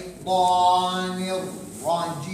الشيطان الرجيم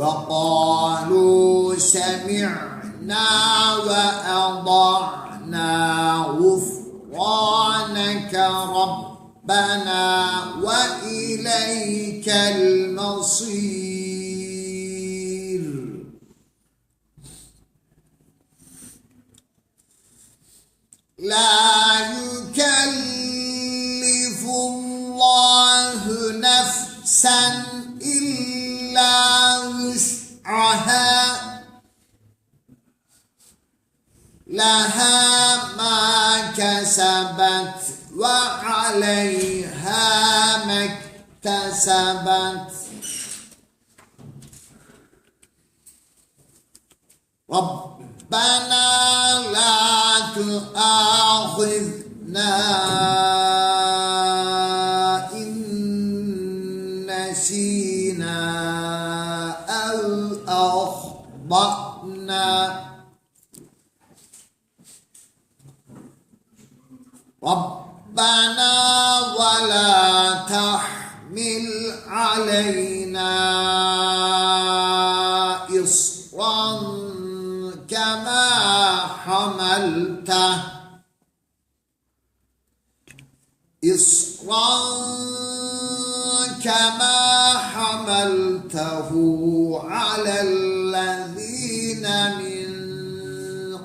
وقالوا سمعنا وأطعنا غفرانك ربنا وإليك المصير. لا وسعها لها ما كسبت وعليها ما اكتسبت. ربنا لا تؤاخذنا إن نسينا. أخطأنا ربنا ولا تحمل علينا إصرا كما حملته. إصرا كما حملته على الذين من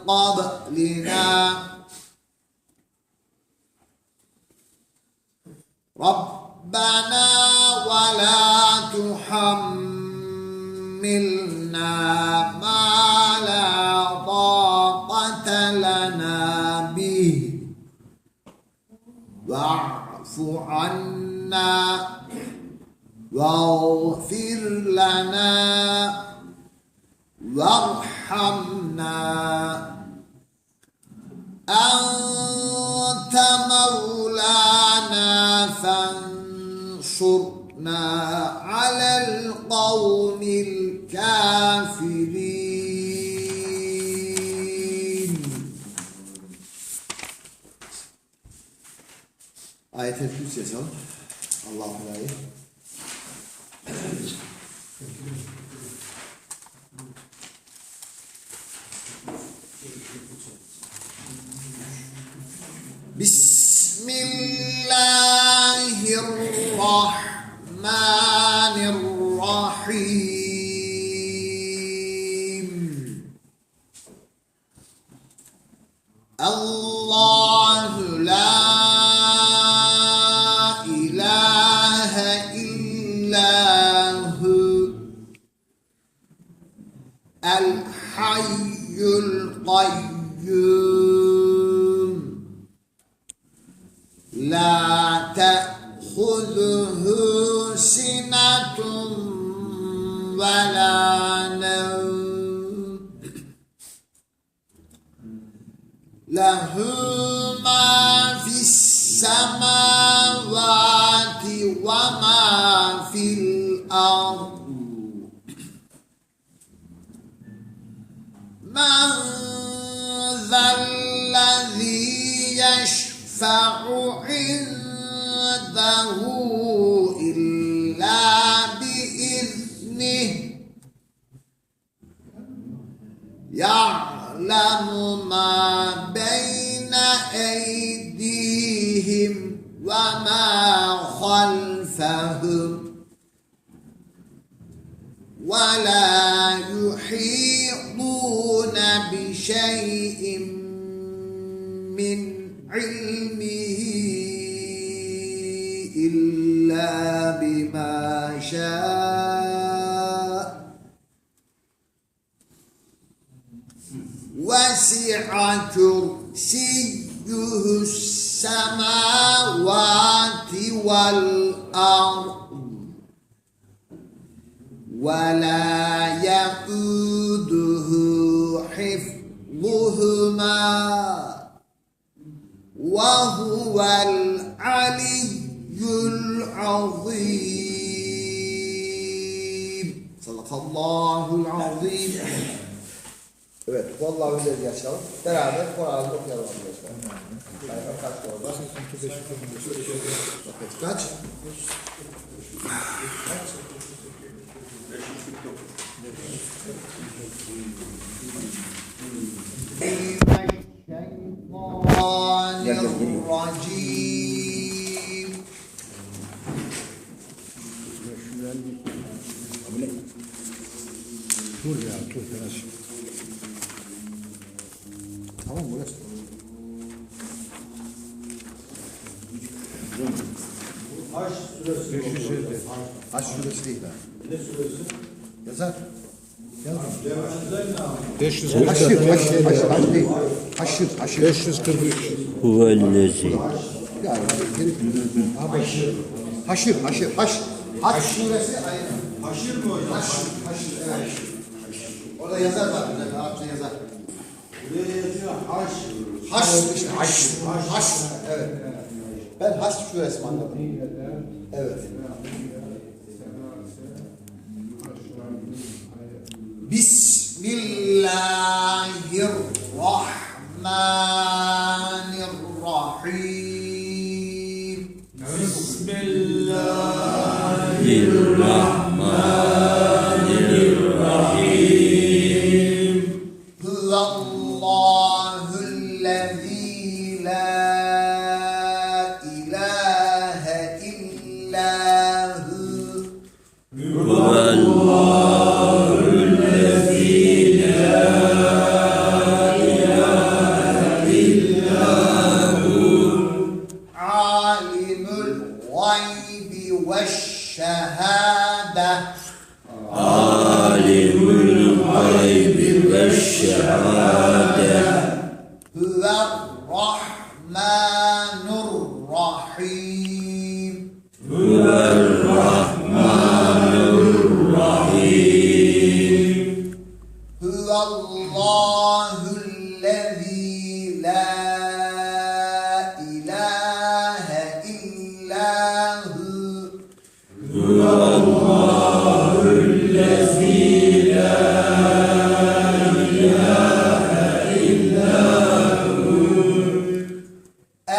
قبلنا. ربنا ولا تحملنا ما لا طاقة لنا به. واعف عنا واغفر لنا وارحمنا أنت مولانا فانصرنا على القوم الكافرين Ayet-el Kürsi yazalım. Allah'ın ayet. القيوم لا تأخذه سنة ولا نوم. له ما في السماوات وما في الأرض. من الذي يشفع عنده إلا بإذنه. يعلم ما بين أيديهم وما خلفهم. ولا يحيطون بشيء من علمه إلا بما شاء. وسع كرسيه السماوات والأرض. ولا يؤوده حفظهما وهو العلي العظيم صدق الله العظيم Evet, vallahi öyle yaşayalım. Beraber Kur'an'ı okuyalım arkadaşlar. Kaç orada? Vakit kaç? الشيطان الرجيم Dur ya, dur biraz. Tamam burası. Haç suresi. 550. Haç suresi değil ha. Ne suresi? Yazar. Yazar. 540. Haşır, haşır, haşır, haşır değil. Haşır, haşır. 543. Huvellezi Yani Abi, haşır, haşır, haşır. Haç suresi aynen. Haşır mı hocam? Haşır, haşır, evet. Orada yazar var, Arapça yazar. Buraya yazıyor haş. Haş, işte haş, haş, evet. Ben haş suresi anladım? Evet. Bismillahirrahmanirrahim. الغيب والشهادة. عالم الغيب والشهادة. هو الرحمن.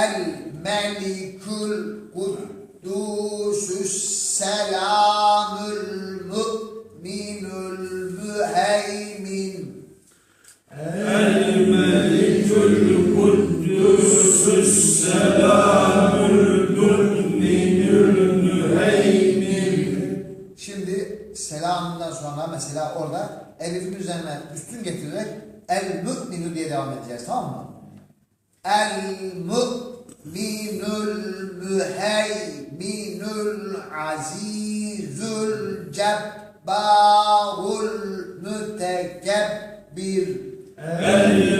El Melikül Kuddusüs Selamül Mü'minül Müheymin. El Melikül Kuddusüs Selamül Mü'minül Müheymin. Şimdi selamından sonra mesela orada elifin üzerine üstün getirerek el mü'minu diye devam edeceğiz tamam mı? El mü'minu mu'minul müheyminul azizul cebbarul mütekebbir. Orayı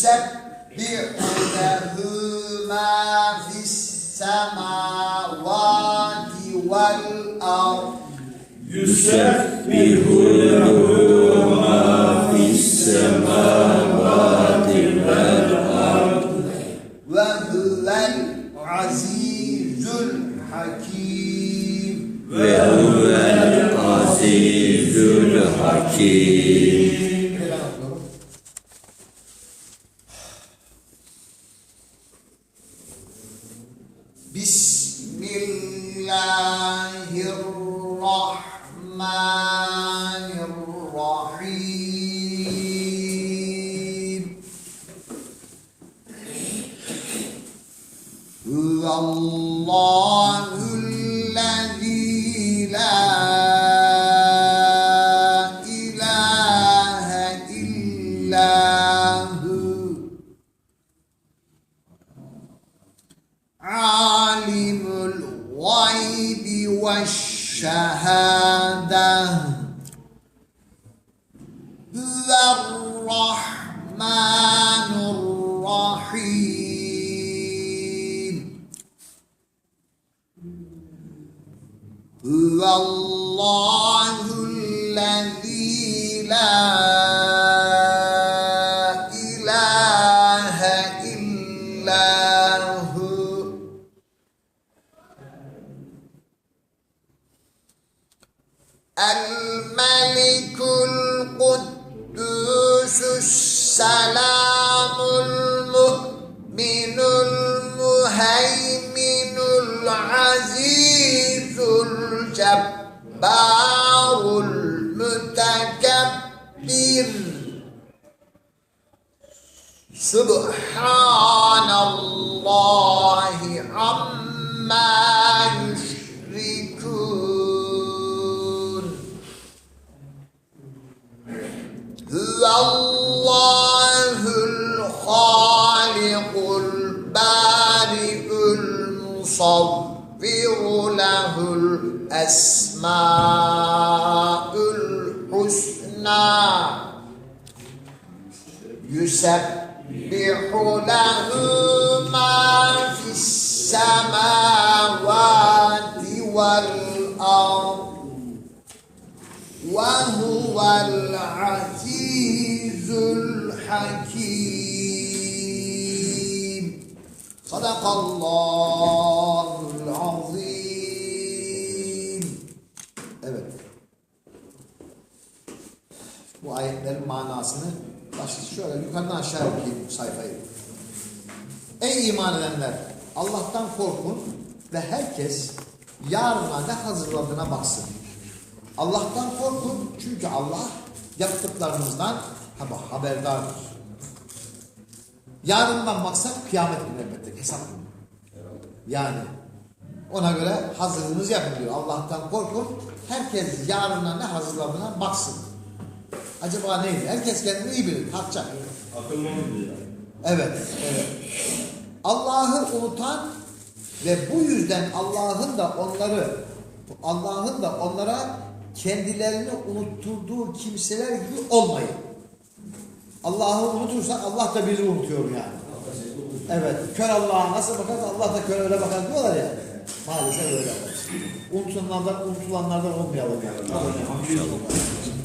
يسبح له ما في السماوات والأرض وهو العزيز الحكيم Azizül Hakim. Bir الله له ما في السماوات والأرض وهو العزيز الحكيم صدق الله العظيم Evet. Bu ayetlerin manasını başta şöyle yukarıdan aşağı okuyayım bu sayfayı. Ey iman edenler! Allah'tan korkun ve herkes yarına ne hazırladığına baksın. Allah'tan korkun çünkü Allah yaptıklarınızdan hab- haberdardır. Yarından maksat kıyamet günü elbette hesap günü. Yani ona göre hazırlığınız yapın diyor. Allah'tan korkun. Herkes yarına ne hazırladığına baksın. Acaba neydi? Herkes kendini iyi bilir. Tartacak. Akıllı mı diyor? Evet, evet. Allah'ı unutan ve bu yüzden Allah'ın da onları Allah'ın da onlara kendilerini unutturduğu kimseler gibi olmayın. Allah'ı unutursan Allah da bizi unutuyor yani. Evet, kör Allah'a nasıl bakar Allah da kör öyle bakar diyorlar ya. Maalesef öyle. Unutulanlardan, unutulanlardan olmayalım yani. Ee,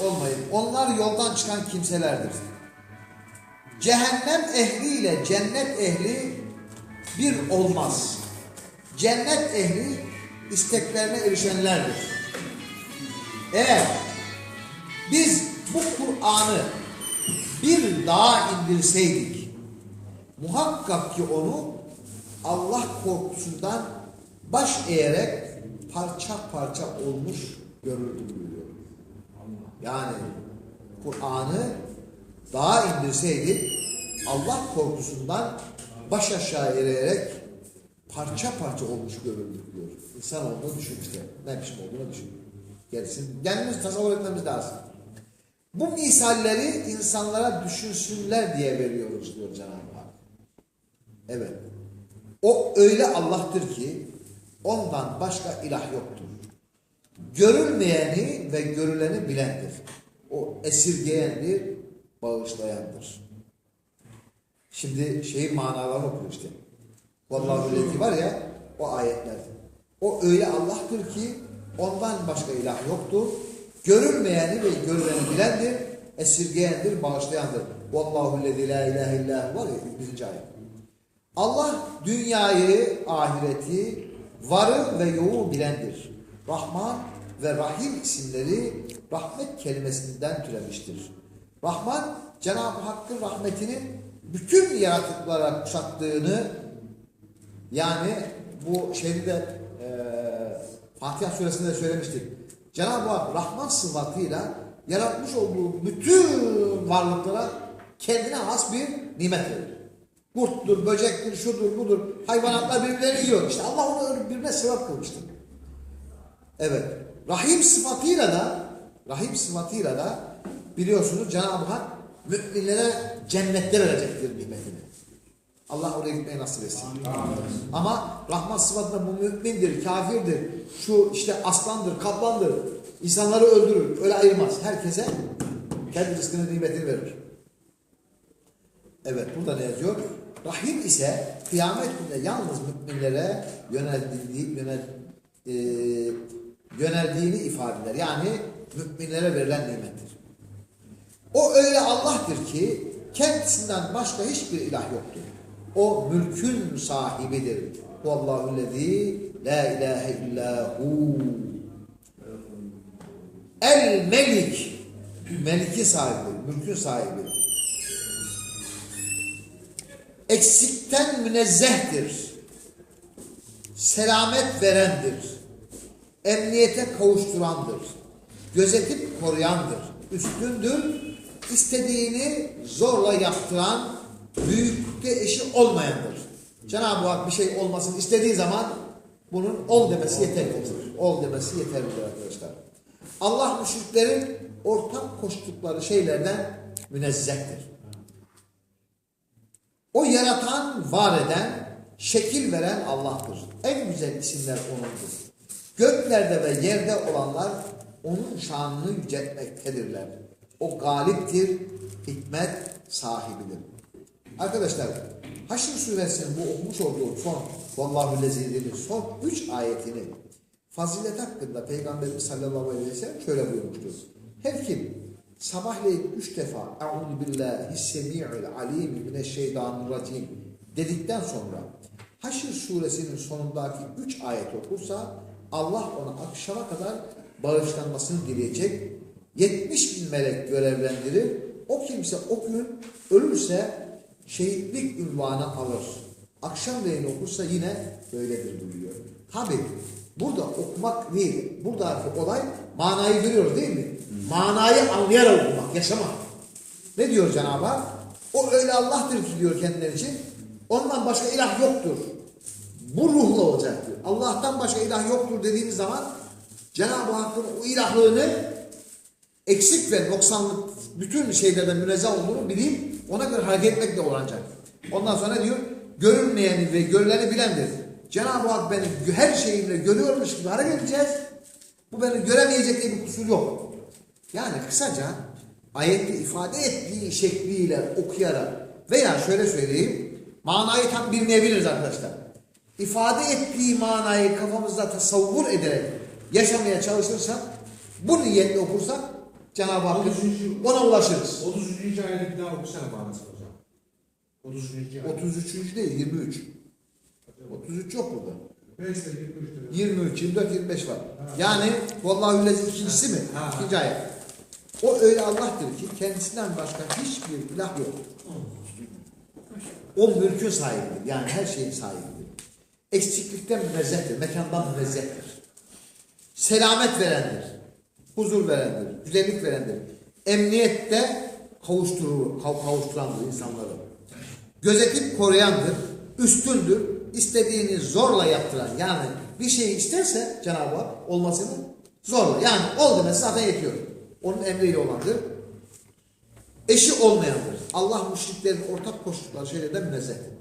olmayın. Onlar yoldan çıkan kimselerdir. Cehennem ehliyle cennet ehli bir olmaz. Cennet ehli isteklerine erişenlerdir. Eğer biz bu Kur'an'ı bir dağa indirseydik muhakkak ki onu Allah korkusundan baş eğerek parça parça olmuş görürdük. Yani Kur'an'ı dağa indirseydik Allah korkusundan baş aşağı eğerek parça parça olmuş görürdük diyor. İnsan olduğunu düşün işte. Ne biçim olduğunu düşün. Gerisini kendimiz tasavvur etmemiz lazım. Bu misalleri insanlara düşünsünler diye veriyoruz diyor Cenab-ı Hak. Evet. O öyle Allah'tır ki ondan başka ilah yoktur. Görülmeyeni ve görüleni bilendir. O esirgeyendir, bağışlayandır. Şimdi şeyin manalarını okuyor işte. Vallahu lezi var ya o ayetler. O öyle Allah'tır ki ondan başka ilah yoktur. Görülmeyeni ve görüleni bilendir. Esirgeyendir, bağışlayandır. Vallahu lezi la ilahe illa hu var ya 100. ayet. Allah dünyayı, ahireti, varı ve yoğu bilendir. Rahman ve Rahim isimleri rahmet kelimesinden türemiştir. Rahman, Cenab-ı Hakk'ın rahmetinin bütün yaratıklara kuşattığını yani bu şeyde de e, Fatiha suresinde de söylemiştik. Cenab-ı Hak Rahman sıfatıyla yaratmış olduğu bütün varlıklara kendine has bir nimet verir. Kurttur, böcektir, şudur, budur. Hayvanatlar birbirlerini yiyor. İşte Allah onu birbirine sebep kılmıştır. Evet. Rahim sıfatıyla da Rahim sıfatıyla da biliyorsunuz Cenab-ı Hak müminlere cennette verecektir nimetini. Allah oraya gitmeyi nasip etsin. Ama Rahman sıfatında bu mümindir, kafirdir, şu işte aslandır, kaplandır, insanları öldürür, öyle ayırmaz. Herkese kendi rızkını, nimetini verir. Evet burada ne yazıyor? Rahim ise kıyamet günde yalnız müminlere yöneldiği, yönel, e, yöneldiğini ifade eder. Yani müminlere verilen nimettir. O öyle Allah'tır ki kendisinden başka hiçbir ilah yoktur. O mülkün sahibidir. Vallahu lezî la ilahe illa hu. El melik. Meliki sahibi, mülkün sahibi. Eksikten münezzehtir. Selamet verendir. Emniyete kavuşturandır. Gözetip koruyandır. Üstündür. istediğini zorla yaptıran büyüklükte eşi olmayandır. Cenab-ı Hak bir şey olmasını istediği zaman bunun ol demesi yeterlidir. Ol demesi yeterlidir arkadaşlar. Allah müşriklerin ortak koştukları şeylerden münezzehtir. O yaratan, var eden, şekil veren Allah'tır. En güzel isimler O'nundur. Göklerde ve yerde olanlar O'nun şanını yüceltmektedirler. O galiptir, hikmet sahibidir. Arkadaşlar, Haşr suresinin bu okumuş olduğu son, Vallahu lezidenin son üç ayetini fazilet hakkında Peygamberimiz sallallahu aleyhi ve sellem şöyle buyurmuştur. Her kim sabahleyin üç defa Euzu billahi semi'il alim mineşşeytanirracim dedikten sonra Haşr suresinin sonundaki üç ayet okursa Allah ona akşama kadar bağışlanmasını dileyecek 70 bin melek görevlendirir. O kimse o gün ölürse şehitlik ünvanı alır. Akşamleyin okursa yine böyledir buyuruyor. Tabi burada okumak değil. Buradaki olay manayı görüyoruz değil mi? Manayı anlayarak okumak, yaşamak. Ne diyor Cenab-ı Hak? O öyle Allah'tır diyor kendileri için. Ondan başka ilah yoktur. Bu ruhla olacak diyor. Allah'tan başka ilah yoktur dediğimiz zaman Cenab-ı Hakk'ın o ilahlığını eksik ve noksanlık bütün şeylerden münezzeh olduğunu bileyim ona göre hareket etmekle olacak. Ondan sonra diyor? Görünmeyeni ve görüleni bilendir. Cenab-ı Hak beni her şeyimle görüyormuş gibi hareket edeceğiz. Bu beni göremeyecek diye bir kusur yok. Yani kısaca ayette ifade ettiği şekliyle okuyarak veya şöyle söyleyeyim manayı tam bilmeyebiliriz arkadaşlar. İfade ettiği manayı kafamızda tasavvur ederek yaşamaya çalışırsak bu niyetle okursak Cenab-ı Hakk'ın ona ulaşırız. 33. ayeti bir daha okusana manası hocam. 33. ayet. 33. değil 23. 33 yok burada. Neyse 23 lira. 23, 24, 25 var. Yani Vallahu lezi ikincisi mi? Ha. İkinci ayet. O öyle Allah'tır ki kendisinden başka hiçbir ilah yok. O mülkün sahibidir. Yani her şeyin sahibidir. Eksiklikten münezzehtir. Mekandan münezzehtir. Selamet verendir. Huzur verendir. Güzellik verendir. Emniyette kavuşturur, kav- kavuşturandır insanları. Gözetip koruyandır. Üstündür. istediğini zorla yaptıran. Yani bir şeyi isterse Cenab-ı Hak olmasını zorla. Yani ol demesi zaten yetiyor. Onun emriyle olandır eşi olmayandır. Allah müşriklerin ortak koştukları şeylerden münezzehtir.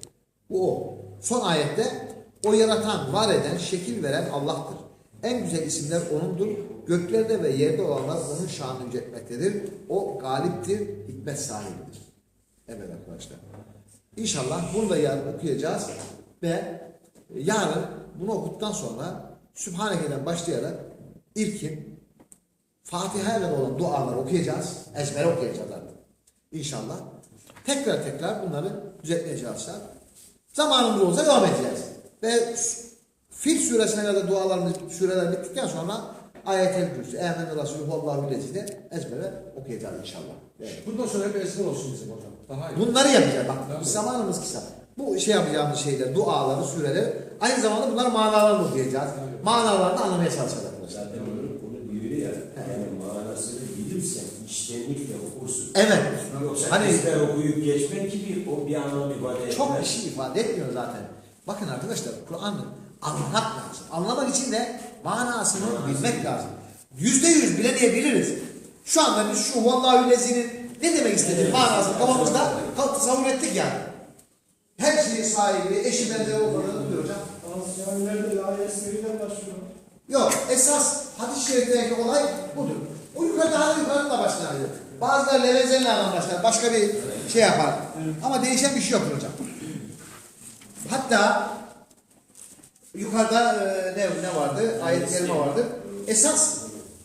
Bu o. Son ayette o yaratan, var eden, şekil veren Allah'tır. En güzel isimler O'nundur. Göklerde ve yerde olanlar O'nun şanını yüceltmektedir. O galiptir, hikmet sahibidir. Evet arkadaşlar. İnşallah bunu da yarın okuyacağız ve yarın bunu okuduktan sonra Sübhaneke'den başlayarak ilkin Fatiha ile olan duaları okuyacağız. Ezbere okuyacağız artık. İnşallah. Tekrar tekrar bunları düzeltmeye çalışacağız. Zamanımız olsa devam edeceğiz. Ve Fil suresine kadar dualarımız, süreler bittikten sonra ayet-el kürsü, emen Resulü Allahu de ezbere okuyacağız inşallah. Evet. Bundan sonra hep ezber olsun bizim hocam. Daha iyi. Bunları yapacağız. Bak Tabii. zamanımız kısa. Bu şey yapacağımız şeyler, duaları, süreleri aynı zamanda bunların manalarını okuyacağız. Manalarını anlamaya çalışacağız. Zaten onu diyor ya, yani manasını bilirsen, içtenlikle okursun. Evet. Yoksa Hani- okuyup geçmek gibi o bir anlam ifade etmez. Çok bir şey ifade etmiyor zaten. Bakın arkadaşlar Kur'an'ı anlamak lazım. Anlamak için de manasını bilmek lazım. Yüzde yüz bilemeyebiliriz. Şu anda biz şu Vallahu Lezi'nin ne demek istediği manasını kafamızda tasavvur ettik yani. Her şeyin sahibi, eşi benzeri olduğunu biliyor hocam. Camilerde la esmeriyle başlıyor. Yok, esas hadis-i şerifteki olay budur. O yukarıda hala yukarıda da başlar. Bazıları levezenlerden başlar, başka bir şey yapar. Ama değişen bir şey yok hocam. Hatta yukarıda e, ne ne vardı? Ayet-i kerime vardı. Esas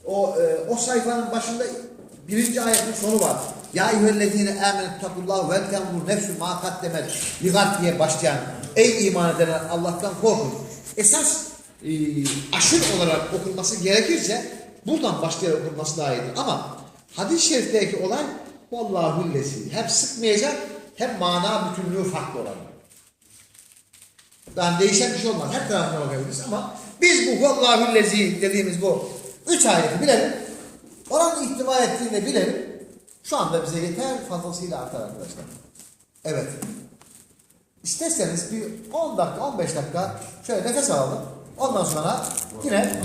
o e, o sayfanın başında birinci ayetin sonu var. Ya eyyühellezine amenet takullahu vel tenzur nefsü ma kaddemet ligat diye başlayan ey iman edenler Allah'tan korkun. Esas e, aşır olarak okunması gerekirse buradan başlayarak okunması daha iyidir. Ama hadis-i şerifteki olay vallahu lesi. Hem sıkmayacak hem mana bütünlüğü farklı olan. Yani değişen bir şey olmaz. Her tarafına bakabiliriz ama biz bu Vallahu lezi dediğimiz bu üç ayeti bilelim. Oranın ihtiva ettiğini bilelim. Şu anda bize yeter fazlasıyla artar arkadaşlar. Evet. İsterseniz bir 10 dakika 15 dakika şöyle nefes alalım. Ondan sonra yine gel